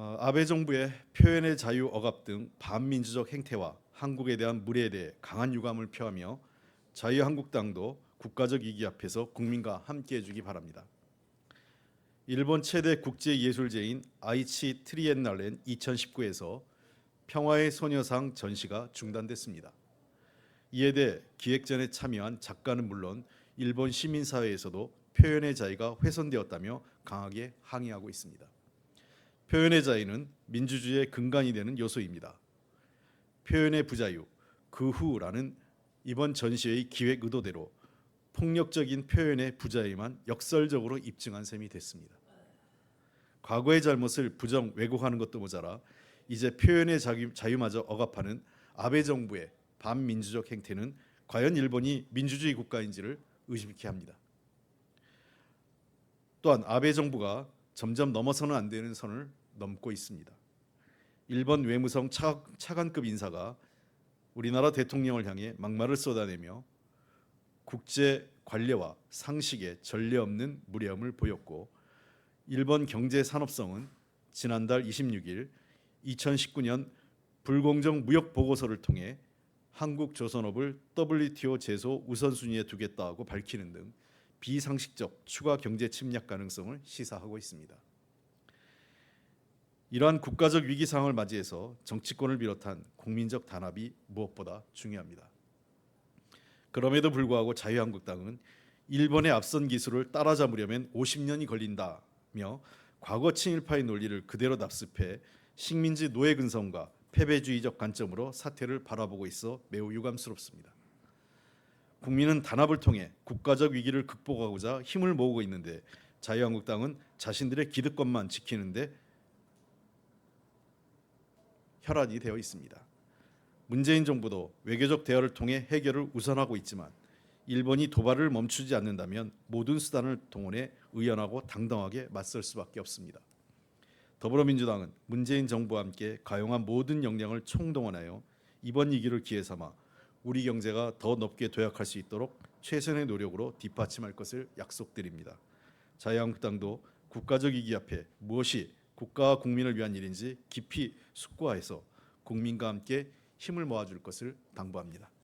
어, 아베 정부의 표현의 자유 억압 등 반민주적 행태와 한국에 대한 무례에 대해 강한 유감을 표하며 자유한국당도 국가적 위기 앞에서 국민과 함께해 주기 바랍니다. 일본 최대 국제 예술제인 아이치 트리엔날렌 2019에서 평화의 소녀상 전시가 중단됐습니다. 이에 대해 기획전에 참여한 작가는 물론 일본 시민사회에서도 표현의 자유가 훼손되었다며 강하게 항의하고 있습니다. 표현의 자유는 민주주의의 근간이 되는 요소입니다. 표현의 부자유 그 후라는 이번 전시회의 기획 의도대로 폭력적인 표현의 부자유만 역설적으로 입증한 셈이 됐습니다. 과거의 잘못을 부정 왜곡하는 것도 모자라 이제 표현의 자유, 자유마저 억압하는 아베 정부의 반민주적 행태는 과연 일본이 민주주의 국가인지를 의심케 합니다. 또한 아베 정부가 점점 넘어서는 안 되는 선을 넘고 있습니다. 일본 외무성 차, 차관급 인사가 우리나라 대통령을 향해 막말을 쏟아내며 국제 관례와 상식에 전례 없는 무례함을 보였고 일본 경제 산업성은 지난달 26일 2019년 불공정 무역 보고서를 통해 한국 조선업을 WTO 제소 우선순위에 두겠다고 밝히는 등 비상식적 추가 경제 침략 가능성을 시사하고 있습니다. 이러한 국가적 위기 상황을 맞이해서 정치권을 비롯한 국민적 단합이 무엇보다 중요합니다. 그럼에도 불구하고 자유한국당은 일본의 앞선 기술을 따라잡으려면 50년이 걸린다며 과거 친일파의 논리를 그대로 납습해 식민지 노예 근성과 패배주의적 관점으로 사태를 바라보고 있어 매우 유감스럽습니다. 국민은 단합을 통해 국가적 위기를 극복하고자 힘을 모으고 있는데 자유한국당은 자신들의 기득권만 지키는데 혈안이 되어 있습니다. 문재인 정부도 외교적 대화를 통해 해결을 우선하고 있지만 일본이 도발을 멈추지 않는다면 모든 수단을 동원해 의연하고 당당하게 맞설 수밖에 없습니다. 더불어민주당은 문재인 정부와 함께 가용한 모든 역량을 총동원하여 이번 위기를 기회 삼아 우리 경제가 더 높게 도약할 수 있도록 최선의 노력으로 뒷받침할 것을 약속드립니다. 자유한국당도 국가적 위기 앞에 무엇이 국가와 국민을 위한 일인지 깊이 숙고해서 국민과 함께 힘을 모아줄 것을 당부합니다.